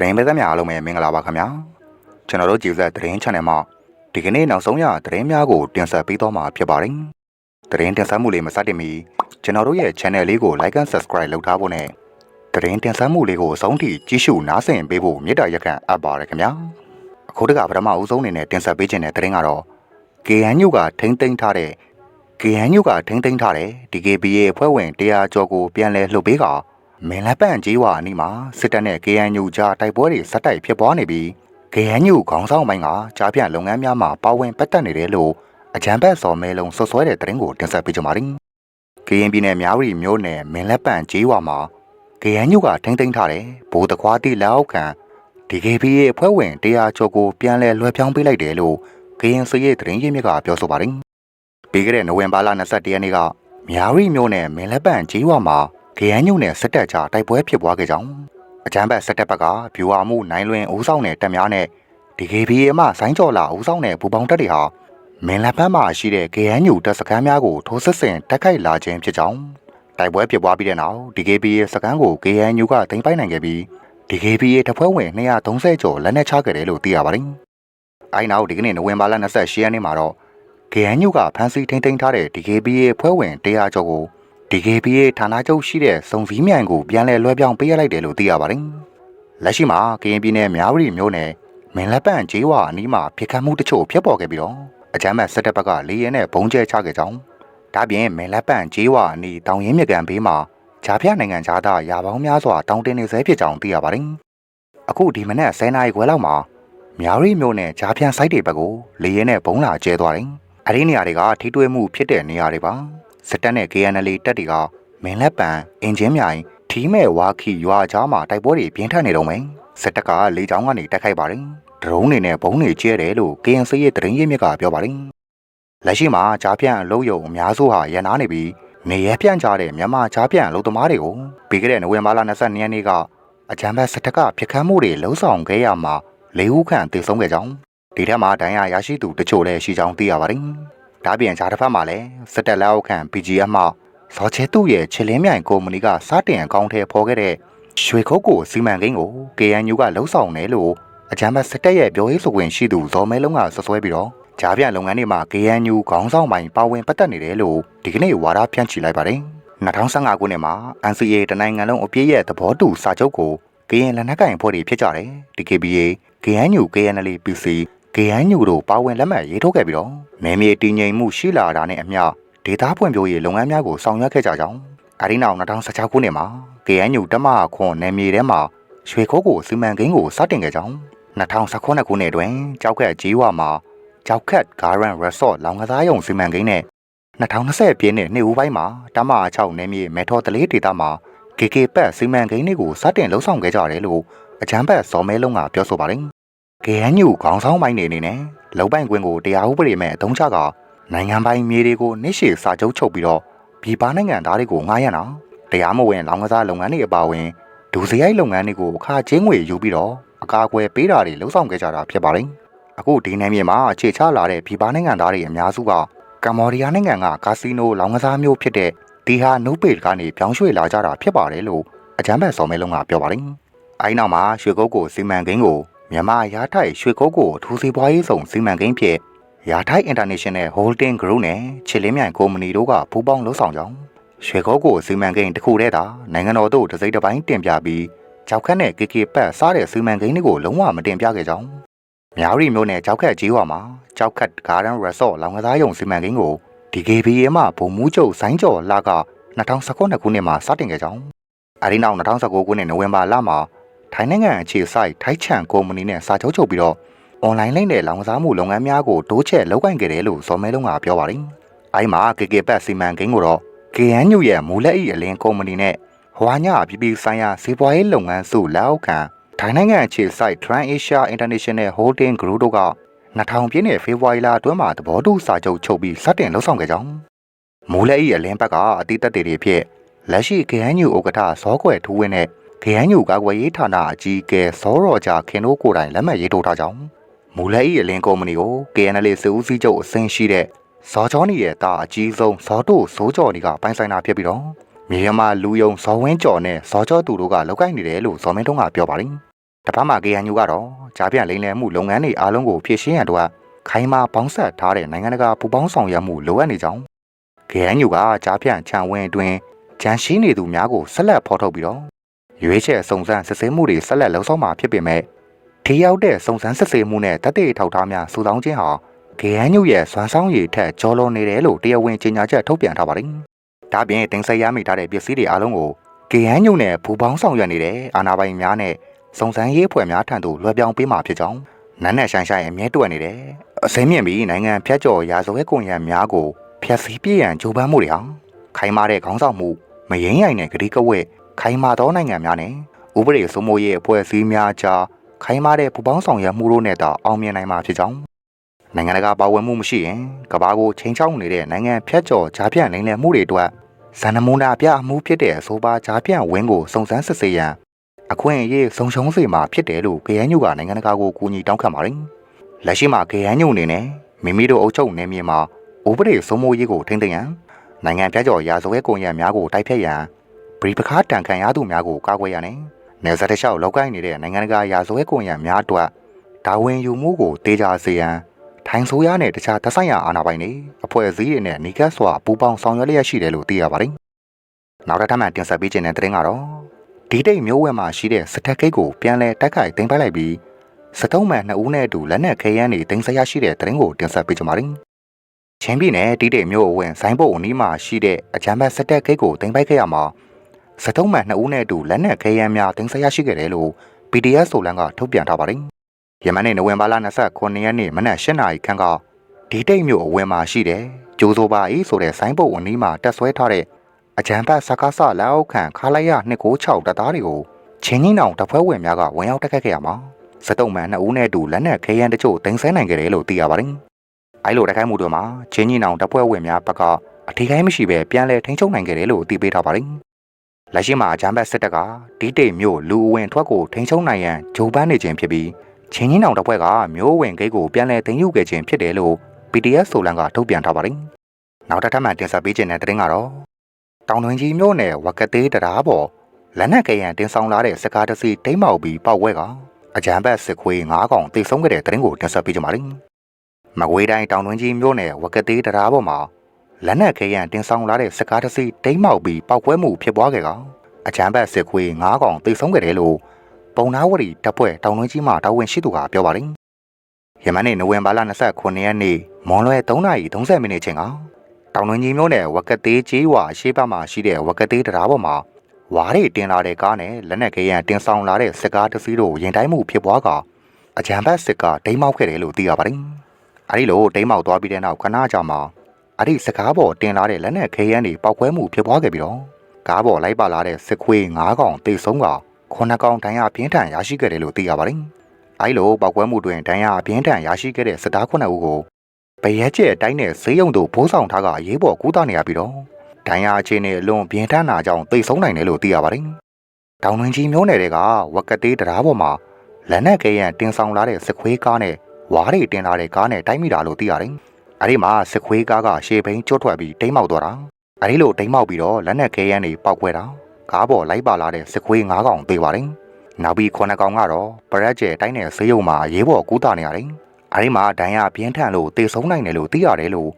သတင်းပေးသက်များအားလုံးပဲမင်္ဂလာပါခင်ဗျာကျွန်တော်တို့ကြည်ဆက်သတင်း channel မှာဒီကနေ့နောက်ဆုံးရသတင်းများကိုတင်ဆက်ပေးသွားမှာဖြစ်ပါတယ်သတင်းတင်ဆက်မှုလေးမစတင်မီကျွန်တော်တို့ရဲ့ channel လေးကို like and subscribe လုပ်ထားဖို့နဲ့သတင်းတင်ဆက်မှုလေးကိုအဆုံးထိကြည့်ရှုနားဆင်ပေးဖို့မေတ္တာရက်ခံအပ်ပါတယ်ခင်ဗျာအခုတကပထမအဦးဆုံးအနေနဲ့တင်ဆက်ပေးခြင်းတဲ့သတင်းကတော့ KNU ကထိမ့်သိမ်းထားတဲ့ KNU ကထိမ့်သိမ်းထားတဲ့ DKBA အဖွဲ့ဝင်တရားကျော်ကိုပြန်လဲလှုပ်ပေးက မင်းလက်ပန့်ကြီးဝါအနီးမှာစစ်တပ်နဲ့ KNU ကြားတိုက်ပွဲတွေဆက်တိုက်ဖြစ်ပွားနေပြီး KNU ခေါင်းဆောင်ပိုင်းကကြားပြလုပ်ငန်းများမှာပါဝင်ပတ်သက်နေတယ်လို့အကြံဖက်စော်မဲလုံးဆွဆွဲတဲ့သတင်းကိုတင်ဆက်ပေးကြပါမယ်။ KN ပြည်နယ်မြဝတီမြို့နယ်မင်းလက်ပန့်ကြီးဝါမှာ KNU ကထိမ့်သိမ်းထားတဲ့ဘိုးတခွားတိလက်အောက်ခံ DKBA အဖွဲ့ဝင်တရားကျော်ကိုပြန်လဲလွှဲပြောင်းပေးလိုက်တယ်လို့ KN စရဲ့သတင်းရင်းမြစ်ကပြောဆိုပါတယ်။ပြီးခဲ့တဲ့နိုဝင်ဘာလ22ရက်နေ့ကမြာရီမြို့နယ်မင်းလက်ပန့်ကြီးဝါမှာ KNU နဲ့စစ်တပ်ကြားတိုက်ပွဲဖြစ်ပွားခဲ့ကြောင်းအကြမ်းဖက်စစ်တပ်ဘက်ကဗျူဟာမှုနိုင်လွင်ဦးဆောင်တဲ့တပ်များနဲ့ DKBA အမှဆိုင်းကြော်လာဦးဆောင်တဲ့ဘူပေါင်းတပ်တွေဟာမင်းလက်ပန်းမှာရှိတဲ့ KNU တပ်စခန်းများကိုထိုးစစ်ဆင်တိုက်ခိုက်လာခြင်းဖြစ်ကြောင်းတိုက်ပွဲဖြစ်ပွားပြီးတဲ့နောက် DKBA စခန်းကို KNU ကသိမ်းပိုက်နိုင်ခဲ့ပြီး DKBA တပ်ဖွဲ့ဝင်230ကျော်လက်နက်ချခဲ့တယ်လို့သိရပါတယ်။အဲနောက်ဒီကနေ့နိုဝင်ဘာလ28ရက်နေ့မှာတော့ KNU ကဖမ်းဆီးထိန်းသိမ်းထားတဲ့ DKBA ဖွဲ့ဝင်100ကျော်ကို DKBA ဌာနချုပ်ရှိတဲ့စုံစည်းမြိုင်ကိုပြန်လည်လွှဲပြောင်းပေးရလိုက်တယ်လို့သိရပါတယ်။လက်ရှိမှာကရင်ပြည်နယ်မြဝတီမြို့နယ်မင်းလက်ပန့်ကျေးဝါအနီးမှာဖြစ်ခတ်မှုတချို့ဖြစ်ပေါ်ခဲ့ပြီးတော့အကြမ်းဖက်စစ်တပ်ဘက်ကလေရဲနဲ့ဘုံကျဲချခဲ့ကြောင်းဒါပြင်မင်းလက်ပန့်ကျေးဝါအနီးတောင်ရင်းမြကန်ဘေးမှာဂျာပြနိုင်ငံသားသားရာပေါင်းများစွာတောင်းတင်းနေဆဲဖြစ်ကြောင်းသိရပါတယ်။အခုဒီမနေ့10နာရီခွဲလောက်မှာမြဝတီမြို့နယ်ဂျာပြန့်စိုက်တွေဘက်ကိုလေရဲနဲ့ဘုံလာကျဲသွားတယ်။အဲဒီနေရာတွေကထိတွေ့မှုဖြစ်တဲ့နေရာတွေပါ။ စစ်တပ်နဲ့ KNL တပ်တွေကမင်းလက်ပံအင်ဂျင်မြိုင်ထီးမဲ့ဝါခီရွာကြားမှာတိုက်ပွဲတွေပြင်းထန်နေတော့မယ်စစ်တပ်ကလေကြောင်းကနေတိုက်ခိုက်ပါတယ်ဒရုန်းတွေနဲ့ဘုံတွေကျဲတယ်လို့ KNC ရဲ့သတင်းရင်းမြစ်ကပြောပါတယ်လက်ရှိမှာကြားပြန့်အလုံးယုံအများစုဟာရန်နာနေပြီးနေရပြန့်ကြတဲ့မြန်မာကြားပြန့်အလုပ်သမားတွေကိုပြီးခဲ့တဲ့နိုဝင်ဘာလ22ရက်နေ့ကအကြမ်းဖက်စစ်တပ်ကဖျက်ခမ်းမှုတွေလှုံ့ဆော်ခဲ့ရမှာလေးဦးခန့်သေဆုံးခဲ့ကြောင်းဒီထက်မှာဒဏ်ရာရရှိသူတချို့လည်းရှိကြောင်းသိရပါတယ် ဒါပြင်ဂျားတစ်ဖက်မှာလည်းစစ်တပ်လက်အောက်ခံ PGF မှဇော်ချဲသူ့ရဲ့ချစ်လင်းမြိုင်ကုမ္ပဏီကစတင်အကောင့်ထဲဖော်ခဲ့တဲ့ရွှေခုတ်ကိုစီမံကိန်းကို KNU ကလှုပ်ဆောင်တယ်လို့အကြမ်းဖက်စစ်တပ်ရဲ့ပြောရေးဆိုခွင့်ရှိသူဇော်မဲလုံးကဆွဆွဲပြီးတော့ဂျားပြလုပ်ငန်းတွေမှာ KNU ခေါင်းဆောင်ပိုင်းပါဝင်ပတ်သက်နေတယ်လို့ဒီကနေ့ဝါဒဖြန့်ချီလိုက်ပါတယ်2015ခုနှစ်မှာ NCA တနိုင်ငံလုံးအပြည့်ရဲ့သဘောတူစာချုပ်ကိုကရင်လက်နက်ကိုင်ဖွဲ့တွေဖြစ်ကြတယ် DKBA KNU KNL PC KNU တို့ပါဝင်လက်မှတ်ရေးထိုးခဲ့ပြီးတော့နယ်မြေတည်ငြိမ်မှုရှိလာတာနဲ့အမျှဒေသဖွံ့ဖြိုးရေးလုပ်ငန်းများကိုဆောင်ရွက်ခဲ့ကြကြောင်းအဲဒီနောက်2016ခုနှစ်မှာ KNU တမခွန်နယ်မြေထဲမှာရွှေခိုးကိုစီမံကိန်းကိုစတင်ခဲ့ကြောင်း2019ခုနှစ်တွင်ကြောက်ကက်ဂျီဝါမှာကြောက်ခက်ဂါရန်ရက်ဆော့လောင်ကစားရုံစီမံကိန်းနဲ့2020ပြည့်နှစ်နှစ်ဦးပိုင်းမှာတမ6နယ်မြေမဲထော်တလေးဒေသမှာ KK ပတ်စီမံကိန်းတွေကိုစတင်လှုပ်ဆောင်ခဲ့ကြတယ်လို့အချမ်းဘတ်စော်မဲလုံးကပြောဆိုပါတယ်။ KNU ခေါင်းဆောင်ပိုင်းတွေအနေနဲ့လုံပိုင်ခွင့်ကိုတရားဥပဒေမဲ့အသုံးချကနိုင်ငံပိုင်မြေတွေကိုနှိရှေစာချုပ်ချုပ်ပြီးတော့ပြည်ပနိုင်ငံသားတွေကိုငှားရမ်းတာတရားမဝင်လောင်ကစားလုပ်ငန်းတွေအပါအဝင်ဒူစရိုက်လုပ်ငန်းတွေကိုအခါချင်းငွေယူပြီးတော့အကာအကွယ်ပေးတာတွေလှုံ့ဆော်ခဲ့ကြတာဖြစ်ပါတယ်အခုဒီနိုင်မြေမှာအခြေချလာတဲ့ပြည်ပနိုင်ငံသားတွေအများစုကကမ္ဘောဒီးယားနိုင်ငံကကာစီနိုလောင်ကစားမျိုးဖြစ်တဲ့ဒီဟာနုပေကနေပြောင်းရွှေ့လာကြတာဖြစ်ပါတယ်လို့အကြမ်းဖက်စော်မဲလုံးကပြောပါတယ်အဲဒီနောက်မှာရွှေကုတ်ကိုစီမံကိန်းကို မြန်မာရားထိုက်ရွှေကုတ်ကိုထူစီပွားရေးဆောင်စီမံကိန်းဖြစ်ရာထိုက် International Holding Group နဲ့ချစ်လင်းမြိုင်ကုမ္ပဏီတို့ကပူးပေါင်းလှုပ်ဆောင်ကြောင်းရွှေကုတ်ကိုစီမံကိန်းတစ်ခုတည်းသာနိုင်ငံတော်တို့တစိမ့်တစ်ပိုင်းတင်ပြပြီးကြောက်ခတ်နဲ့ KK ပတ်စားတဲ့စီမံကိန်းတွေကိုလုံးဝမတင်ပြခဲ့ကြောင်းမြားရီမျိုးနဲ့ကြောက်ခတ်ကြီးဟွာမှာကြောက်ခတ် Garden Resort လောင်ကစားရုံစီမံကိန်းကို DKBA မှဗိုလ်မှူးချုပ်ဆိုင်းကျော်လာက2019ခုနှစ်မှာစတင်ခဲ့ကြောင်းအဲဒီနောက်2019ခုနှစ်နိုဝင်ဘာလမှာ ထိုင်းနိုင်ငံအခြေစိုက်ထိုင်းချန်ကုမ္ပဏီနဲ့စာချုပ်ချုပ်ပြီးတော့အွန်လိုင်းလိမ့်တဲ့လောင်ကစားမှုလုပ်ငန်းများကိုတိုးချဲ့လုပ်ကိုင်ခဲ့တယ်လို့ဇော်မဲလုံးကပြောပါတယ်။အဲဒီမှာ KK ပတ်စီမံကိန်းကိုတော့ KNU ရဲ့မူလက်ဤအလင်းကုမ္ပဏီနဲ့ဟွာညပြည်ပြည်ဆိုင်ရာစီးပွားရေးလုပ်ငန်းစုလက်အောက်ခံထိုင်းနိုင်ငံအခြေစိုက် Trans Asia International Holding Group တို့က2000ပြည့်နှစ်ဖေဖော်ဝါရီလအတွင်းမှာသဘောတူစာချုပ်ချုပ်ပြီးစတင်လှုပ်ဆောင်ခဲ့ကြောင်းမူလက်ဤအလင်းဘက်ကအတိတ်တွေဖြစ်လက်ရှိ KNU ဥက္ကဋ္ဌဇောကွယ်ထူးဝင်းနဲ့ KNU ကာကွယ်ရေးဌာနအကြီးအကဲဇောရော်ဂျာခင်တို့ကိုယ်တိုင်လက်မှတ်ရေးထိုးထားကြောင်းမူလက်ဤအလင်းကုမ္ပဏီကို KNL စစ်ဦးစီးချုပ်အဆင့်ရှိတဲ့ဇော်ချောနီရဲ့တာအကြီးဆုံးဇော်တို့ဇိုးကျော်ဒီကပိုင်ဆိုင်တာဖြစ်ပြီးတော့မြေရမလူယုံဇော်ဝင်းကျော်နဲ့ဇော်ကျော်သူတို့ကလောက်ကိုင်းနေတယ်လို့ဇော်မင်းတုံးကပြောပါတယ်တစ်ဖက်မှာ KNU ကတော့ကြားပြန်လိမ့်လည်မှုလုပ်ငန်းတွေအားလုံးကိုဖြည့်ရှင်းရန်အတွက်ခိုင်မာပေါင်းဆက်ထားတဲ့နိုင်ငံတကာပူးပေါင်းဆောင်ရွက်မှုလိုအပ်နေကြောင်း KNU ကကြားပြန်ခြံဝင်းအတွင်းဂျန်ရှိနေသူများကိုဆက်လက်ဖော်ထုတ်ပြီးတော့ ရွေးချယ်စုံစမ်းစစ်ဆေးမှုတွေဆက်လက်လှုပ်ဆောင်မှာဖြစ်ပေမဲ့ထိရောက်တဲ့စုံစမ်းစစ်ဆေးမှုနဲ့တသက်ထောက်ထားများစုဆောင်းခြင်းဟာ KNU ရဲ့စွမ်းဆောင်ရည်ထက်ကျော်လွန်နေတယ်လို့တရားဝင်ကြေညာချက်ထုတ်ပြန်ထားပါတယ်။ဒါပြင်တင်ဆက်ရမိထားတဲ့ပစ္စည်းတွေအားလုံးကို KNU နဲ့ဘူပေါင်းဆောင်ရွက်နေတဲ့အာဏာပိုင်များနဲ့စုံစမ်းရေးအဖွဲ့များထံသို့လွှဲပြောင်းပေးမှာဖြစ်ကြောင်းနန်းနဲ့ဆိုင်ဆိုင်အမြဲတွက်နေတယ်။အစိမ့်မြင့်ပြီးနိုင်ငံဖြတ်ကျော်ရာဇဝဲကွန်ရက်များကိုဖျက်ဆီးပြရန်ကြိုးပမ်းမှုတွေဟာခိုင်မာတဲ့ခေါင်းဆောင်မှုမရင်ရိုင်တဲ့ဂတိကဝက် ခိုင်မာသောနိုင်ငံများနဲ့ဥပဒေစိုးမိုးရေးအဖွဲ့အစည်းများကြားခိုင်မာတဲ့ပူပေါင်းဆောင်ရွက်မှုတို့နဲ့သာအောင်မြင်နိုင်မှာဖြစ်ကြောင်းနိုင်ငံတကာပါဝင်မှုမရှိရင်ကမ္ဘာကိုချိန်ချောက်နေတဲ့နိုင်ငံဖြတ်ကျော်ဂျားပြန့်လိမ့်လည်မှုတွေအတွက်ဇန်နမုနာပြအမှုဖြစ်တဲ့အဆိုပါဂျားပြန့်ဝင်းကိုစုံစမ်းစစ်ဆေးရန်အခွင့်အရေးဆုံးရှုံးစေမှာဖြစ်တယ်လို့ KNU ကနိုင်ငံတကာကိုကူညီတောင်းခံပါတယ်။လက်ရှိမှာ KNU အနေနဲ့မိမိတို့အုပ်ချုပ်နေမြေမှာဥပဒေစိုးမိုးရေးကိုထိန်းသိမ်းရန်နိုင်ငံပြကျော်ရာဇဝဲကွန်ရက်များကိုတိုက်ဖျက်ရန် ပရိပခါတန်ခံရသူများကိုကာကွယ်ရန်နဲ့နယ်စပ်တစ်လျှောက်လောက်ကိုင်းနေတဲ့နိုင်ငံတကာရာဇဝဲကွန်ရက်များအတွက်ဒါဝင်ယူမှုကိုတေးကြစေရန်ထိုင်းဆိုးရနဲ့တခြားသက်ဆိုင်ရာအာဏာပိုင်တွေအဖွဲ့အစည်းတွေနဲ့နေကတ်စွာပူးပေါင်းဆောင်ရွက်လျက်ရှိတယ်လို့သိရပါတယ်။နောက်တစ်ထပ်မှတင်ဆက်ပေးခြင်းတဲ့တဲ့င်းကတော့ဒီတိတ်မျိုးဝဲမှာရှိတဲ့စတက်ကိတ်ကိုပြန်လဲတက်ခိုက်တင်ပိုက်လိုက်ပြီးစတုံးမှန်နှစ်ဦးနဲ့အတူလက်နက်ခဲယမ်းတွေတင်ဆက်ရရှိတဲ့တဲ့င်းကိုတင်ဆက်ပေးကြပါမယ်။ချင်းပြည်နယ်တိတိတ်မျိုးအဝင်ဆိုင်းဘုတ်အနီးမှာရှိတဲ့အကြမ်းဖက်စတက်ကိတ်ကိုတင်ပိုက်ခဲ့ရမှာ စတုံးမှန်နှစ်ဦးနဲ့အတူလက်နက်ခဲယမ်းများတင်ဆက်ရရှိခဲ့တယ်လို့ PDF ဆိုလန်ကထုတ်ပြန်ထားပါတယ်။ယမန်နေ့နိုဝင်ဘာလ29ရက်နေ့မနက်8:00နာရီခန့်ကဒီတိတ်မျိုးအဝင်မှာရှိတဲ့ကျိုးစိုးပါဤဆိုတဲ့ဆိုင်းဘုတ်အနီးမှာတက်ဆွဲထားတဲ့အကြံဖတ်စကားဆလက်အောက်ခံခါလိုက်ရ296တပ်သားတွေကိုချင်းကြီးနောင်တဖွဲဝင်များကဝင်ရောက်တက်ခတ်ခဲ့ရမှာစတုံမှန်နှစ်ဦးနဲ့အတူလက်နက်ခဲယမ်းတချို့တင်ဆက်နိုင်ခဲ့တယ်လို့သိရပါတယ်။အဲလိုတက်ခိုက်မှုတွေမှာချင်းကြီးနောင်တဖွဲဝင်များဘက်ကအထီးခိုင်းမရှိပဲပြန်လဲထိန်းချုပ်နိုင်ခဲ့တယ်လို့သိပေးထားပါတယ်။ လက်ရှိမှာအကြံဖတ်စစ်တပ်ကဒီတိတ်မျိုးလူအဝင်ထွက်ကိုထိန်းချုပ်နိုင်ရန်ဂျိုးပန်းနေခြင်းဖြစ်ပြီးချင်းကြီးနောင်တဖွဲကမျိုးဝင်ဂိတ်ကိုပြန်လဲသိမ်းယူခဲ့ခြင်းဖြစ်တယ်လို့ PDF ဆိုလန်ကထုတ်ပြန်ထားပါတယ်။နောက်တစ်ထပ်မှတင်ဆက်ပေးခြင်းတဲ့တင်ကတော့တောင်တွင်ကြီးမြို့နယ်ဝကသေးတရားပေါ်လက်နက်ကရန်တင်ဆောင်လာတဲ့စကားတစီတိမ်မောက်ပြီးပောက်ဝဲကအကြံဘက်စစ်ခွေး၅កောင်တိတ်ဆုံးခဲ့တဲ့တဲ့ရင်ကိုတင်ဆက်ပေးကြပါလိမ့်မကွေးတိုင်းတောင်တွင်ကြီးမြို့နယ်ဝကသေးတရားပေါ်မှာ လက်နက်ကရန်တင်ဆောင်လာတဲ့စကားတစီတိမ်မောက်ပြီးပောက်ကွဲမှုဖြစ်ပွားခဲ့ကအကြံဘက်စစ်ခွေး၅កောင်တိတ်ဆုံးခဲ့တယ်လို့ပုံနာဝရီတပ်ဖွဲ့တောင်တွင်ကြီးမှတာဝန်ရှိသူကပြောပါလိမ့်ယမန်နေ့နိုဝင်ဘာလ29ရက်နေ့မွန်လွဲ3:30မိနစ်ချိန်ကတောင်တွင်ကြီးမြို့နယ်ဝကသေးကျေးရွာရှေးဘက်မှာရှိတဲ့ဝကသေးတရားပေါ်မှာဝါးတွေတင်လာတဲ့ကားနဲ့လက်နက်ကရန်တင်ဆောင်လာတဲ့စစ်ကားတစ်စီးတို့ရင်တိုင်းမှုဖြစ်ပွားကအကြံဘက်စစ်ကားဒိမ်းမောက်ခဲ့တယ်လို့သိရပါတယ်။အဲဒီလိုဒိမ်းမောက်သွားပြီးတဲ့နောက်ခဏကြာမှ အဲ့ဒီစစ်ကားပေါ်တင်လာတဲ့လက်နက်ခဲယမ်းတွေပောက်ကွဲမှုဖြစ်ပွားခဲ့ပြီးတော့ကားပေါ်လိုက်ပါလာတဲ့စစ်ခွေး၅កောင်တိတ်ဆုံးကခုနှစ်កောင်ဒဏ်ရာပြင်းထန်ရရှိခဲ့တယ်လို့သိရပါတယ်။အဲဒီလိုပောက်ကွဲမှုတွင်ဒဏ်ရာပြင်းထန်ရရှိခဲ့တဲ့စစ်သား9ဦးကိုပရဲကျဲအတိုင်းနဲ့ဈေးရုံတို့ဘိုးဆောင်ထားကအရေးပေါ်ကူးတာနေရပြီးတော့ဒဏ်ရာအခြေအနေအလွန်ပြင်းထန်တာကြောင့်တိတ်ဆုံးနိုင်တယ်လို့သိရပါတယ်။တောင်တွင်ကြီးမျိုးနယ်တွေကဝက်ကတေးတရားပေါ်မှာလက်နက်ကရန်တင်ဆောင်လာတဲ့စစ်ခွေးကားနဲ့ဝါးတွေတင်လာတဲ့ကားနဲ့တိုက်မိတာလို့သိရတယ်။ အဲဒီမှာစစ်ခွေးကားကရှေ့ဘိန်းကျွတ်ထွက်ပြီးတိမ်းမောက်သွားတာ။အဲဒီလိုတိမ်းမောက်ပြီးတော့လက်နက်ကရန်တွေပောက်ခွဲတာ။ကားပေါ်လိုက်ပါလာတဲ့စစ်ခွေး၅កောင်သေးပါတယ်။နောက်ပြီးခုနှစ်កောင်ကတော့ပရက်ကျဲတိုင်းနဲ့ဆေးရုံမှာရေးပေါ်ကူးတာနေရတယ်။အဲဒီမှာဒဏ်ရာပြင်းထန်လို့တေဆုံးနိုင်တယ်လို့သိရတယ်လို့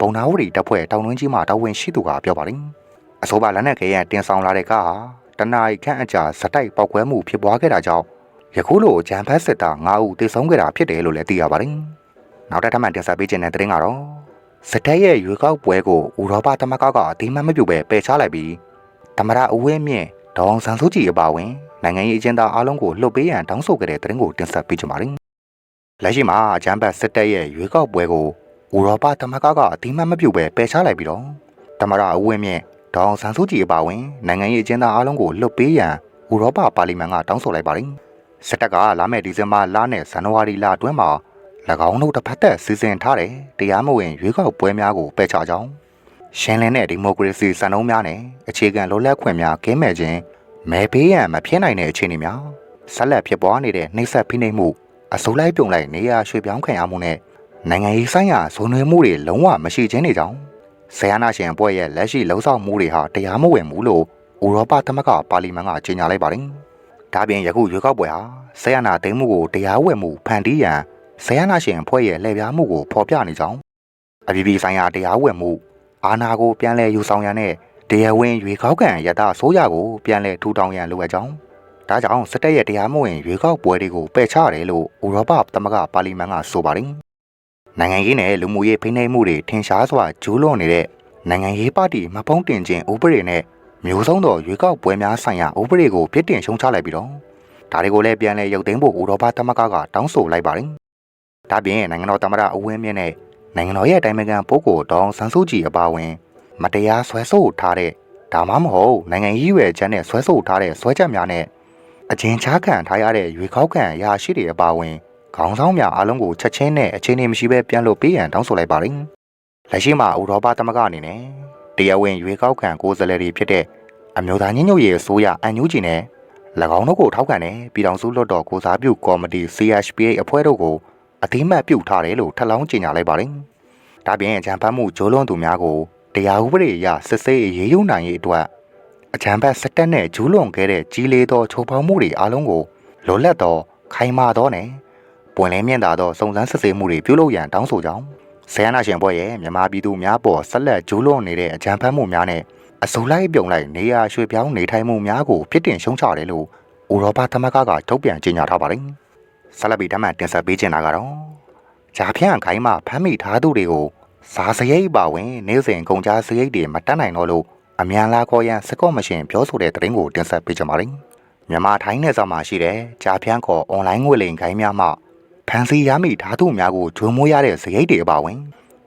ဘုံနာဝရီတပ်ဖွဲ့တောင်တွင်းကြီးမှာတာဝန်ရှိသူကပြောပါတယ်။အဆိုပါလက်နက်ကရန်တင်ဆောင်လာတဲ့ကားဟာတနအီခန့်အကြာဇက်တိုက်ပောက်ကွဲမှုဖြစ်ပွားခဲ့တာကြောင့်ယခုလိုဂျမ်ဖတ်စစ်တာ9ဦးတေဆုံးခဲ့တာဖြစ်တယ်လို့လည်းသိရပါတယ်။ နောက်တစ်ထပ်မှတင်ဆက်ပေးခြင်းတဲ့သတင်းကတော့စတက်ရဲ့ရွေးကောက်ပွဲကိုဥရောပသမဂ္ဂကအတိမတ်မပြုတ်ပဲပယ်ချလိုက်ပြီးတမရအဝင်းမြင့်ဒေါအောင်ဆန်းစုကြည်အပါအဝင်နိုင်ငံရေးအကျဉ်းသားအားလုံးကိုလှုပ်ပေးရန်တောင်းဆိုခဲ့တဲ့သတင်းကိုတင်ဆက်ပေးကြပါမယ်။လက်ရှိမှာဂျမ်ဘတ်စစ်တပ်ရဲ့ရွေးကောက်ပွဲကိုဥရောပသမဂ္ဂကအတိမတ်မပြုတ်ပဲပယ်ချလိုက်ပြီးတော့တမရအဝင်းမြင့်ဒေါအောင်ဆန်းစုကြည်အပါအဝင်နိုင်ငံရေးအကျဉ်းသားအားလုံးကိုလှုပ်ပေးရန်ဥရောပပါလီမန်ကတောင်းဆိုလိုက်ပါတယ်။စစ်တပ်ကလာမယ့်ဒီဇင်ဘာလနဲ့ဇန်နဝါရီလအတွင်းမှာ၎ င်းတို့တစ်ဖက်သက်စီစဉ်ထားတဲ့တရားမဝင်ရွေးကောက်ပွဲများကိုပယ်ချကြောင်းရှင်းလင်းတဲ့ဒီမိုကရေစီစံနှုန်းများနဲ့အခြေခံလွတ်လပ်ခွင့်များကင်းမဲ့ခြင်းမဲပေးရန်မဖြစ်နိုင်တဲ့အခြေအနေများဆက်လက်ဖြစ်ပွားနေတဲ့နှိပ်စက်ဖိနှိပ်မှုအစိုးလိုက်ပြုံလိုက်နေရာရွှေ့ပြောင်းခံရမှုနဲ့နိုင်ငံရေးဆိုင်ရာဇုံနွေးမှုတွေလုံးဝမရှိခြင်းတွေကြောင့်ဆရာနာရှင်အဖွဲ့ရဲ့လက်ရှိလှုံ့ဆော်မှုတွေဟာတရားမဝင်ဘူးလို့ဥရောပသမဂ္ဂပါလီမန်ကကြေညာလိုက်ပါတယ်။ဒါပြင်ယခုရွေးကောက်ပွဲဟာဆယနာသိမ်းမှုကိုတရားဝင်မှုဖန်တီးရန် ဆယနာရှင်အဖွဲ့ရဲ့လှည့်ပြားမှုကိုဖော်ပြနေကြောင်းအပြည်ပြည်ဆိုင်ရာတရားဝင်မှုအာဏာကိုပြန်လည်ယူဆောင်ရန်နဲ့တရားဝင်ရွေးကောက်ခံရတဆိုးရကိုပြန်လည်ထူထောင်ရန်လိုအပ်ကြောင်းဒါကြောင့်စစ်တပ်ရဲ့တရားမဝင်ရွေးကောက်ပွဲတွေကိုပယ်ချရတယ်လို့ဥရောပသမဂ္ဂပါလီမန်ကဆိုပါတယ်နိုင်ငံရေးနဲ့လူမှုရေးဖိနှိပ်မှုတွေထင်ရှားစွာကျူးလွန်နေတဲ့နိုင်ငံရေးပါတီမပုံးတင်ခြင်းဥပဒေနဲ့မျိုးစုံသောရွေးကောက်ပွဲများဆိုင်ရာဥပဒေကိုပြစ်တင်ရှုံချလိုက်ပြီးတော့ဒါတွေကိုလည်းပြန်လည်ရုပ်သိမ်းဖို့ဥရောပသမဂ္ဂကတောင်းဆိုလိုက်ပါတယ်။ ဒါပြင်နိုင်ငံတော်သမ္မတအဝင်းမြင့်နဲ့နိုင်ငံတော်ရဲ့တိုင်ပင်ခံပုဂ္ဂိုလ်ဒေါအောင်ဆန်းစုကြည်အပါအဝင် မတရားဆွဲဆိုထားတဲ့ဒါမှမဟုတ်နိုင်ငံရေးရွယ်ချက်နဲ့ဆွဲဆိုထားတဲ့ဆွဲချက်များနဲ့အကျဉ်းချခံထားရတဲ့ရွေးကောက်ခံအရာရှိတွေအပါအဝင်ခေါင်းဆောင်များအားလုံးကိုချက်ချင်းနဲ့အခြေအနေမရှိဘဲပြန်လို့ပေးရန်တောင်းဆိုလိုက်ပါတယ်။လက်ရှိမှာဥရောပသမဂ္ဂအနေနဲ့တရားဝင်ရွေးကောက်ခံကိုယ်စားလှယ်တွေဖြစ်တဲ့အမျိုးသားညီညွတ်ရေးအစိုးရအန်ယူဂျီနဲ့၎င်းတို့ကိုထောက်ခံတဲ့ပြည်ထောင်စုလွှတ်တော်ကိုစားပြုကော်မတီ CHPA အဖွဲ့တို့ကို အသိမှတ်ပြုထားတယ်လို့ထပ်လောင်းကြေညာလိုက်ပါတယ်။ဒါပြင်အကြံဖတ်မှုဂျိုးလွန်သူများကိုတရားဥပဒေအရစစ်ဆေးအရေးယူနိုင်ရေးအတွက်အကြံဖတ်စက်တက်နဲ့ဂျူးလွန်ခဲ့တဲ့ကြီးလေးသောချိုးဖောက်မှုတွေအလုံးကိုလွတ်လပ်သောခိုင်မာသောနဲ့ပွင့်လင်းမြင့်သာသောစုံစမ်းစစ်ဆေးမှုတွေပြုလုပ်ရန်တောင်းဆိုကြောင်းဆရာနာရှင်ဘွဲ့ရဲ့မြန်မာပြည်သူများပေါ်ဆက်လက်ဂျူးလွန်နေတဲ့အကြံဖတ်မှုများနဲ့အစိုးလိုက်ပြုံလိုက်နေရာရွှေ့ပြောင်းနေထိုင်မှုများကိုဖြစ်တင်ရှုံချတယ်လို့ဥရောပသမဂ္ဂကထုတ်ပြန်ကြေညာထားပါတယ်။ ဆက်လက်ပြီးဓမ္မတင်ဆက်ပေးချင်တာကတော့ဂျာဖြန့်ခိုင်းမှဖမ်းမိထားသူတွေကိုစားစရိတ်ပါဝင်နေစဉ်ကုန်ကြားစရိတ်တွေမတက်နိုင်တော့လို့အမြန်လာခေါ်ရန်စကော့မရှင်ပြောဆိုတဲ့သတင်းကိုတင်ဆက်ပေးချင်ပါတယ်။မြန်မာထိုင်းနယ်စပ်မှာရှိတဲ့ဂျာဖြန့်ခေါ်အွန်လိုင်းငွေလိမ်ခိုင်းများမှဖန်စီရမိဓာတုများကိုဂျွေမိုးရတဲ့စရိတ်တွေအပါဝင်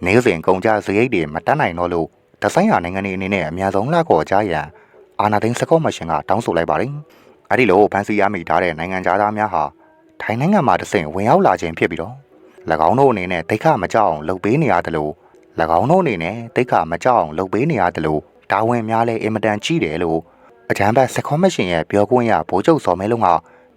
နေစဉ်ကုန်ကြစရိတ်တွေမတက်နိုင်တော့လို့တဆိုင်ရနိုင်ငံတွေအနေနဲ့အများဆုံးလာခေါ်ကြရန်အာနာသိန်းစကော့မရှင်ကတောင်းဆိုလိုက်ပါတယ်။အဲဒီလိုဖန်စီရမိထားတဲ့နိုင်ငံသားများဟာ ထိုင်းနိုင်ငံမှာတဆင့်ဝင်ရောက်လာခြင်းဖြစ်ပြီးတော့၎င်းတို့အနေနဲ့တိတ်ခမကြောက်အောင်လှုပ်ပေးနေရတယ်လို့၎င်းတို့အနေနဲ့တိတ်ခမကြောက်အောင်လှုပ်ပေးနေရတယ်လို့တာဝန်များလဲအင်မတန်ကြီးတယ်လို့အကြံဘတ်စကော့မရှင်ရဲ့ပြောခွင့်ရဗိုလ်ချုပ်စော်မဲလုံးက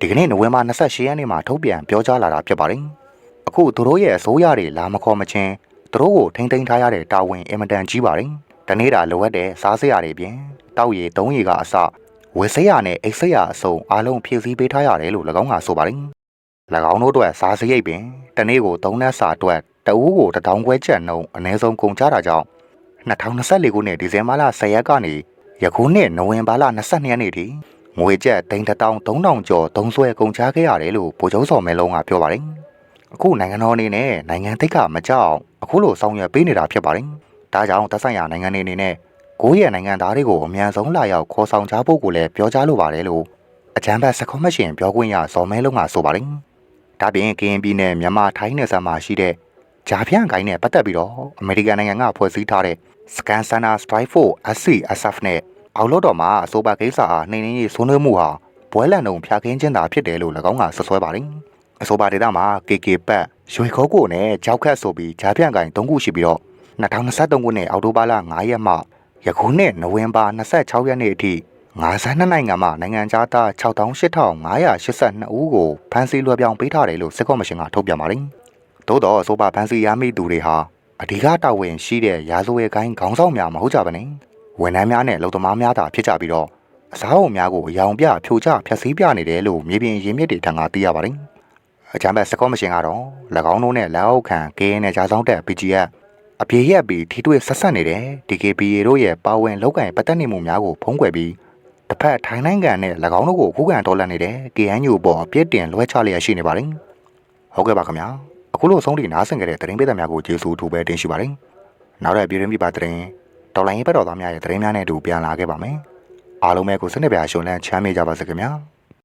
ဒီကနေ့နိုဝင်ဘာ28ရက်နေ့မှာထုတ်ပြန်ပြောကြားလာတာဖြစ်ပါတယ်။အခုသူတို့ရဲ့အစိုးရတွေလာမခေါ်မချင်းသူတို့ကိုထိမ့်သိမ်းထားရတဲ့တာဝန်အင်မတန်ကြီးပါတယ်။တနေ့တာလိုအပ်တဲ့စားစရာတွေပြင်တောက်ရည်သုံးရည်ကအစဝယ်စရာနဲ့အိတ်စရာအစုံအားလုံးဖြည့်ဆည်းပေးထားရတယ်လို့၎င်းကဆိုပါတယ်။၎ င်းတို့အတွက်စားစရိတ်ပင်တနေ့ကို3နက်စာအတွက်တအူးကိုတထောင်ခွဲချက်နှုန်းအနည်းဆုံးကုန်ကြတာကြောင့်2024ခုနှစ်ဒီဇင်ဘာလ10ရက်ကနေယခုနှစ်နိုဝင်ဘာလ22ရက်နေ့ထိငွေကျပ်သိန်း1000 3000ကျော်သုံးစွဲကုန်ချခဲ့ရတယ်လို့ဗိုလ်ချုပ်စော်မဲလုံးကပြောပါတယ်။အခုနိုင်ငံတော်အနေနဲ့နိုင်ငံသိက္ခာမကြောက်အခုလိုဆောင်ရွက်ပေးနေတာဖြစ်ပါတယ်။ဒါကြောင့်သက်ဆိုင်ရာနိုင်ငံတွေအနေနဲ့ကိုယ့်ရဲ့နိုင်ငံသားတွေကိုအမြန်ဆုံးလာရောက်ခေါ်ဆောင်ကြဖို့ကိုလည်းပြောကြားလိုပါတယ်လို့အကြံဖတ်စကောမရှင်ပြောခွင့်ရဇော်မဲလုံးကဆိုပါတယ်။ ဒါပြင်ကရင်ပြည်နယ်မြန်မာထိုင်းနယ်စပ်မှာရှိတဲ့ဂျာဖြန့်ကိုင်းနဲ့ပတ်သက်ပြီးတော့အမေရိကန်နိုင်ငံကဖွဲ့စည်းထားတဲ့ Scan Center Strike Force SCSF နဲ့အောက်လို့တော်မှာအဆိုပါကိစ္စအားနှိမ့်နှင်းရေးဆွေးနွေးမှုဟာဘွဲလန်တုံဖျားခင်းခြင်းသာဖြစ်တယ်လို့၎င်းကဆွဆွဲပါတယ်။အဆိုပါဒေသမှာ KK ပတ်ရွှေခိုးကိုနဲ့ကြောက်ခတ်ဆိုပြီးဂျာဖြန့်ကိုင်း၃ခုရှိပြီးတော့2023ခုနှစ်အောက်တိုဘာလ9ရက်မှယခုနှစ်နိုဝင်ဘာ26ရက်နေ့အထိ 52နိုင်ငံမှနိုင်ငံသား68,582ဦးကိုဖမ်းဆီးလွှဲပြောင်းပေးထားတယ်လို့စစ်ကော်မရှင်ကထုတ်ပြန်ပါတယ်။သို့တော့အဆိုပါဖမ်းဆီးရမိသူတွေဟာအဓိကတာဝန်ရှိတဲ့ရာဇဝတ်ကိုင်းခေါင်းဆောင်များမဟုတ်ကြပါနဲ့။ဝန်ထမ်းများနဲ့လုံသမားများသာဖြစ်ကြပြီးတော့အစားအုံများကိုအယောင်ပြဖြိုချဖျက်ဆီးပြနေတယ်လို့မြေပြင်ရင်းမြစ်တွေထံကသိရပါတယ်။အကြမ်းဖက်စစ်ကော်မရှင်ကတော့၎င်းတို့နဲ့လက်အောက်ခံ KN နဲ့ဂျာဆောင်တက် BGF အပြေရက်ပြီးထိတွေ့ဆက်ဆက်နေတဲ့ DKBA တို့ရဲ့ပါဝင်လောက်ကင်ပတ်သက်နေမှုများကိုဖုံးကွယ်ပြီး တစ်ဖက်ထိုင်းနိုင်ငံနဲ့၎င်းတို့ကိုခုခံတော်လှန်နေတဲ့ KNU ပေါ်အပြစ်တင်လွှဲချလျက်ရှိနေပါတယ်။ဟုတ်ကဲ့ပါခင်ဗျာ။အခုလိုဆုံးထိနားဆင်ကြတဲ့သတင်းပေးသက်များကိုကျေးဇူးထူပဲတင်ရှိပါတယ်။နောက်တဲ့ပြည်ရင်းပြပါသတင်းတော်လိုင်းရေးဘက်တော်သားများရဲ့သတင်းများနဲ့အတူပြန်လာခဲ့ပါမယ်။အားလုံးပဲကိုစနစ်ပြာရှင်လန်းချမ်းမြေ့ကြပါစေခင်ဗျာ။